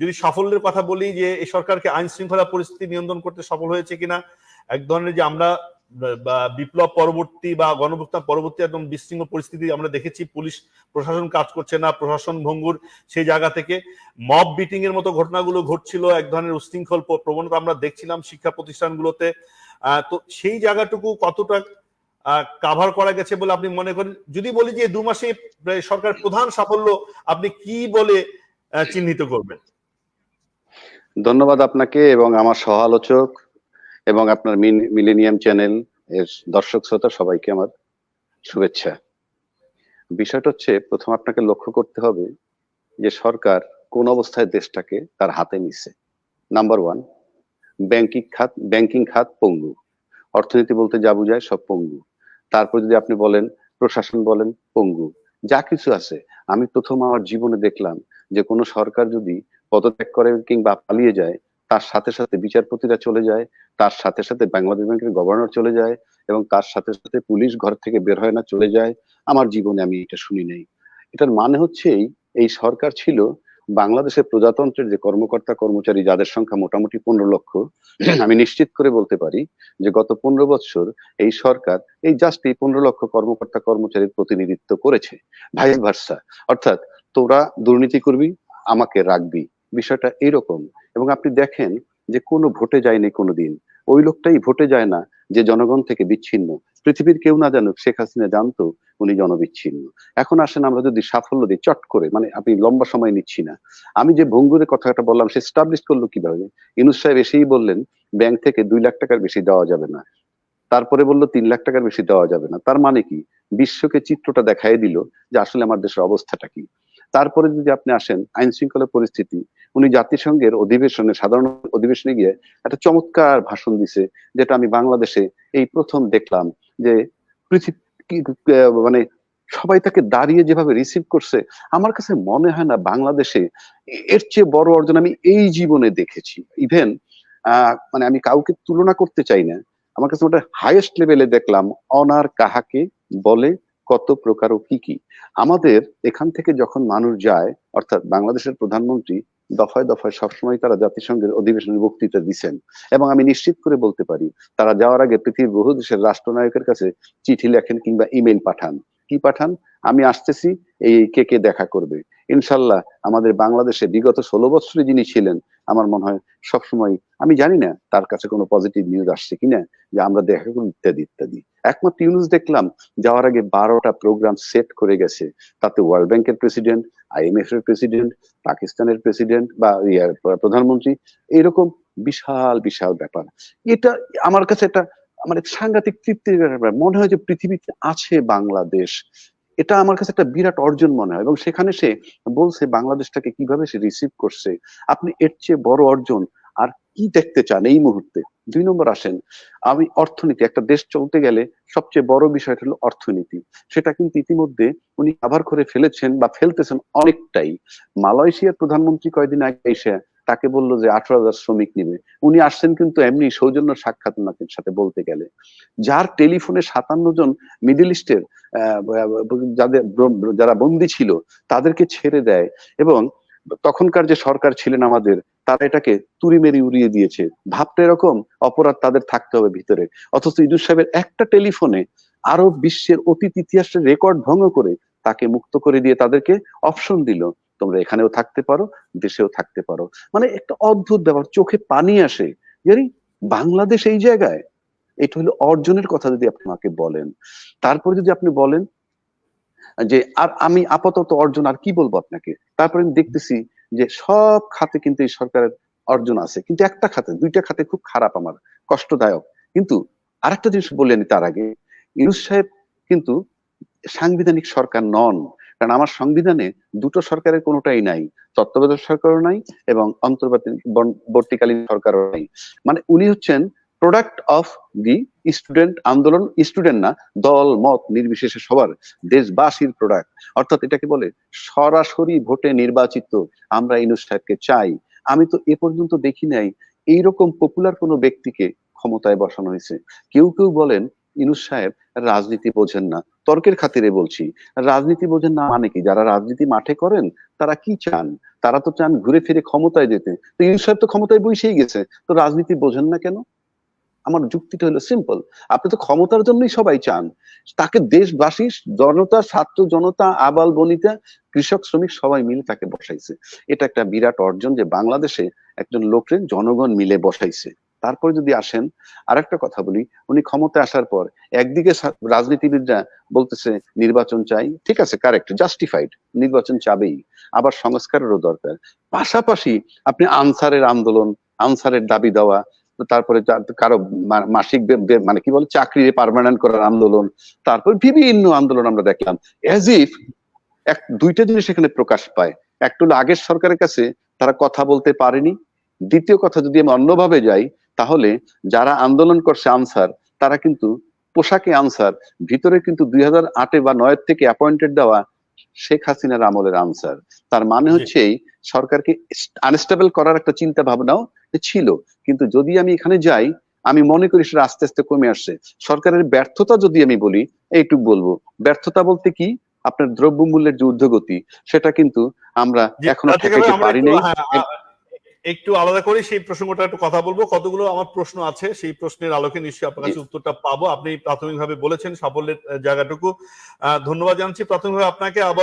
যদি সাফল্যের কথা বলি যে এই সরকারকে আইন শৃঙ্খলা পরিস্থিতি নিয়ন্ত্রণ করতে সফল হয়েছে কিনা, এক ধরনের যে আমরা বিপ্লব পরবর্তী বা গণভুত্থান পরবর্তী একদম বিশৃঙ্খল পরিস্থিতি আমরা দেখেছি, পুলিশ, প্রশাসন কাজ করছে না, প্রশাসন ভঙ্গুর সেই জায়গা থেকে। মব বিটিং এর মতো ঘটনাগুলো ঘটছিল, এক ধরনের উশৃঙ্খল প্রবণতা আমরা দেখছিলাম শিক্ষা প্রতিষ্ঠানগুলোতে। তো সেই জায়গাটুকু কতটা কাভার করা গেছে বলে আপনি মনে করেন? যদি বলি যে দু মাসে সরকার প্রধান সাফল্য আপনি কি বলে চিহ্নিত করবেন? ধন্যবাদ আপনাকে এবং আমার সহ আলোচক এবং আপনার মিলেনিয়াম চ্যানেল এর দর্শক শ্রোতা সবাইকে আমার শুভেচ্ছা। বিষয়টা হচ্ছে, প্রথম আপনাকে লক্ষ্য করতে হবে যে সরকার কোন অবস্থায় দেশটাকে তার হাতে নিছে। নাম্বার ওয়ান ব্যাংকিং খাত ব্যাংকিং খাত পঙ্গু। অর্থনীতি বলতে যা বোঝায় সব পঙ্গু। তারপর যদি আপনি বলেন, প্রশাসন বলেন, পঙ্গু। যা কিছু আছে, আমি প্রথম আমার জীবনে দেখলাম যে কোনো সরকার যদি পদত্যাগ করে কিংবা পালিয়ে যায়, তার সাথে সাথে বিচারপতিরা চলে যায়, তার সাথে সাথে বাংলাদেশ ব্যাংকের গভর্নর চলে যায় এবং তার সাথে সাথে পুলিশ ঘর থেকে বের হয় না, চলে যায়। আমার জীবনে আমি এটা শুনি নাই। এটার মানে হচ্ছে এই সরকার ছিল বাংলাদেশের প্রজাতন্ত্রের যে কর্মকর্তা, কর্মচারী, যাদের সংখ্যা মোটামুটি পনেরো লক্ষ, আমি নিশ্চিত করে বলতে পারি যে গত পনেরো বছর এই সরকার এই জাস্ট এই পনেরো লক্ষ কর্মকর্তা, কর্মচারীর প্রতিনিধিত্ব করেছে ভাইস ভার্সা অর্থাৎ তোরা দুর্নীতি করবি, আমাকে রাখবি। বিষয়টা এরকম। এবং আপনি দেখেন যে কোনো ভোটে যায়নি কোনোদিন। ওই লোকটাই ভোটে যায় না যে জনগণ থেকে বিচ্ছিন্ন। পৃথিবীর কেউ না জানুক, শেখ হাসিনা জানতো উনি জনবিচ্ছিন্ন। এখন আসেন আমরা যদি সাফল্য দিই, চট করে মানে আপনি লম্বা সময় নিচ্ছি না। আমি যে ভঙ্গুরের কথাটা বললাম, সে স্টাবলিশ করল কীভাবে? ইনুস সাহেব এসেই বললেন, ব্যাংক থেকে দুই লাখ টাকার বেশি দেওয়া যাবে না। তারপরে বলল, তিন লাখ টাকার বেশি দেওয়া যাবে না। তার মানে কি? বিশ্বকে চিত্রটা দেখাই দিল যে আসলে আমার দেশের অবস্থাটা কি। তারপরে যদি আপনি আসেন আইন শৃঙ্খলা পরিস্থিতি উনি জাতিসংঘের অধিবেশনে, সাধারণ অধিবেশনে গিয়ে একটা চমৎকার ভাষণ দিছে, যেটা আমি বাংলাদেশে এই প্রথম দেখলাম যে মানে সবাই তাকে দাঁড়িয়ে যেভাবে রিসিভ করছে, আমার কাছে মনে হয় না বাংলাদেশে এর চেয়ে বড় অর্জন আমি এই জীবনে দেখেছি। ইভেন মানে আমি কাউকে তুলনা করতে চাই না, আমার কাছে ওটা হাইয়েস্ট লেভেলে দেখলাম, অনার কাহাকে বলে, কত প্রকার ও কি কি। আমাদের এখান থেকে যখন মানুষ যায়, অর্থাৎ বাংলাদেশের প্রধানমন্ত্রী দফায় দফায় সবসময় তারা জাতিসংঘের অধিবেশনে বক্তৃতা দিচ্ছেন এবং আমি নিশ্চিত করে বলতে পারি, তারা যাওয়ার আগে পৃথিবীর বহু দেশের রাষ্ট্রনায়কের কাছে চিঠি লেখেন কিংবা ইমেল পাঠান। কি পাঠান? আমি আসতেছি, এই কে কে দেখা করবে। ইনশাল্লাহ আমাদের বাংলাদেশে বিগত ষোলো বছরে যিনি ছিলেন, আমার মনে হয় সবসময়, আমি জানি না তার কাছে কোনো পজিটিভ নিউজ আসছে কিনা, যে আমরা দেখা করি ইত্যাদি ইত্যাদি। একমাত্র ইউনুস দেখলাম, যাওয়ার আগে বারোটা প্রোগ্রাম সেট করে গেছে। তাতে ওয়ার্ল্ড ব্যাংকের প্রেসিডেন্ট আইএমএফ এর প্রেসিডেন্ট পাকিস্তানের প্রেসিডেন্ট বা ইয়ার প্রধানমন্ত্রী, এরকম বিশাল বিশাল ব্যাপার। এটা, আমার কাছে একটা মানে সাংঘাতিক তৃপ্তির ব্যাপার মনে হয় যে পৃথিবীতে আছে বাংলাদেশ। এটা আমার কাছে একটা বিরাট অর্জন মনে হয়। এবং সেখানে সে বলছে, বাংলাদেশটাকে কীভাবে সে রিসিভ করছে? আপনি এর চেয়ে বড় অর্জন আর কি দেখতে চান এই মুহূর্তে? দুই নম্বর আসেন, আমি অর্থনীতি, একটা দেশ চলতে গেলে সবচেয়ে বড় বিষয়টা হলো অর্থনীতি। সেটা কিন্তু ইতিমধ্যে উনি আবার করে ফেলেছেন বা ফেলতেছেন অনেকটাই। মালয়েশিয়ার প্রধানমন্ত্রী কয়েকদিন আগে এসে তাকে বলল যে আঠারো হাজার শ্রমিক নিবে। উনি আসছেন কিন্তু এমনি সৌজন্য সাক্ষাৎ ওনাকে সাথে বলতে গেলে। যার টেলিফোনে সাতান্ন জন মিডিল ইস্টের যাদের যারা বন্দী ছিল, তাদেরকে ছেড়ে দেয় এবং তখনকার যে সরকার ছিলেন আমাদের, তারা এটাকে তুড়ি মেরি উড়িয়ে দিয়েছে। ভাবটা এরকম, অপরাধ তাদের থাকতে হবে ভিতরে। অথচ ইদুর সাহেবের একটা টেলিফোনে আরও বিশ্বের অতীত ইতিহাসের রেকর্ড ভঙ্গ করে তাকে মুক্ত করে দিয়ে তাদেরকে অপশন দিল। তোমরা এখানেও থাকতে পারো, দেশেও থাকতে পারো। মানে একটা অদ্ভুত ব্যাপার, চোখে পানি আসে। জানি, বাংলাদেশ এই জায়গায়, এটা হলো অর্জনের কথা যদি আপনি আমাকে বলেন। তারপরে যদি আপনি বলেন যে, আর আমি আপাতত অর্জন, আর কি বলব আপনাকে? তারপরে আমি দেখতেছি যে, সব খাতে কিন্তু এই সরকারের অর্জন আছে। কিন্তু একটা খাতে, দুইটা খাতে খুব খারাপ আমার, কষ্টদায়ক। কিন্তু আরেকটা জিনিস বললেন তার আগে, ইউনুস সাহেব কিন্তু সাংবিধানিক সরকার নন। কারণ আমার সংবিধানে দুটো সরকারের কোনোটাই নাই, তত্ত্বাবধায়ক সরকারও নাই এবং অন্তর্বর্তীকালীন সরকারও নাই। মানে উনি হচ্ছেন প্রোডাক্ট অফ দি স্টুডেন্ট আন্দোলন স্টুডেন্ট না, দল, মত নির্বিশেষে সবার, দেশবাসীর প্রোডাক্ট অর্থাৎ এটাকে বলে সরাসরি ভোটে নির্বাচিত আমরা ইনুস সাহেবকে চাই। আমি তো এ পর্যন্ত দেখি নাই, এইরকম পপুলার কোনো ব্যক্তিকে ক্ষমতায় বসানো হয়েছে। কেউ কেউ বলেন ইনুস সাহেব রাজনীতি বোঝেন না। তর্কের খাতিরে বলছি, রাজনীতি বোঝেন না মানে কি? যারা রাজনীতি মাঠে করেন, তারা কি চান? তারা তো চান ঘুরে ফিরে ক্ষমতায় যেতে। তো ইউনুস সাহেব তো ক্ষমতায় বসেই গেছে, তো রাজনীতি বোঝেন না কেন? আমার যুক্তিটা হলো সিম্পল আপনি তো ক্ষমতার জন্যই সবাই চান। তাকে দেশবাসী, জনতা, ছাত্র জনতা, আবাল বনিতা, কৃষক, শ্রমিক সবাই মিলে তাকে বসাইছে। এটা একটা বিরাট অর্জন যে বাংলাদেশে একজন লোককে জনগণ মিলে বসাইছে। তারপরে যদি আসেন আর একটা কথা বলি, উনি ক্ষমতায় আসার পর একদিকে রাজনীতিবিদরা বলতেছে, নির্বাচন চাই, ঠিক আছে কারেক্ট জাস্টিফাইড নির্বাচন চাবেই, আবার সংস্কারেরও দরকার। পাশাপাশি আপনি আনসারের আন্দোলন, আনসারের দাবি দেওয়া, তারপরে কারও মাসিক মানে কি বলে চাকরি পার্মানেন্ট করার আন্দোলন, তারপর বিভিন্ন আন্দোলন আমরা দেখলাম অ্যাজ ইফ এক, দুইটা জিনিস এখানে প্রকাশ পায়। একটা আগের সরকারের কাছে তারা কথা বলতে পারেনি। দ্বিতীয় কথা যদি আমি অন্যভাবে যাই তাহলে যারা আন্দোলন করছে আনসার তারা কিন্তু পোশাকে আনসার। ভিতরে কিন্তু দুই হাজার আটে বা নয়ের থেকে অ্যাপয়েন্টেড দেওয়া শেখ হাসিনার আমলের আনসার। তার মানে হচ্ছে এই সরকারকে আনস্টেবল করার একটা চিন্তা ভাবনাও ছিল। কিন্তু যদি আমি এখানে যাই আমি মনে করি সেটা আস্তে আস্তে কমে আসছে। সরকারের ব্যর্থতা যদি আমি বলি এইটুক বলব। ব্যর্থতা বলতে কি? আপনার দ্রব্যমূল্যের যে ঊর্ধ্বগতি সেটা কিন্তু আমরা এখনও ঠেকাইতে পারি নাই। হ্যাঁ, একটু আলাদা করে সেই প্রসঙ্গটা একটু কথা বলব। কতগুলো আমার প্রশ্ন আছে সেই প্রশ্নের আলোকে নিশ্চয়ই আপনার কাছে উত্তরটা পাবো। আপনি প্রাথমিকভাবে বলেছেন সাফল্যের জায়গাটুকু। আহ, ধন্যবাদ জানাচ্ছি। প্রাথমিকভাবে আপনাকে আবার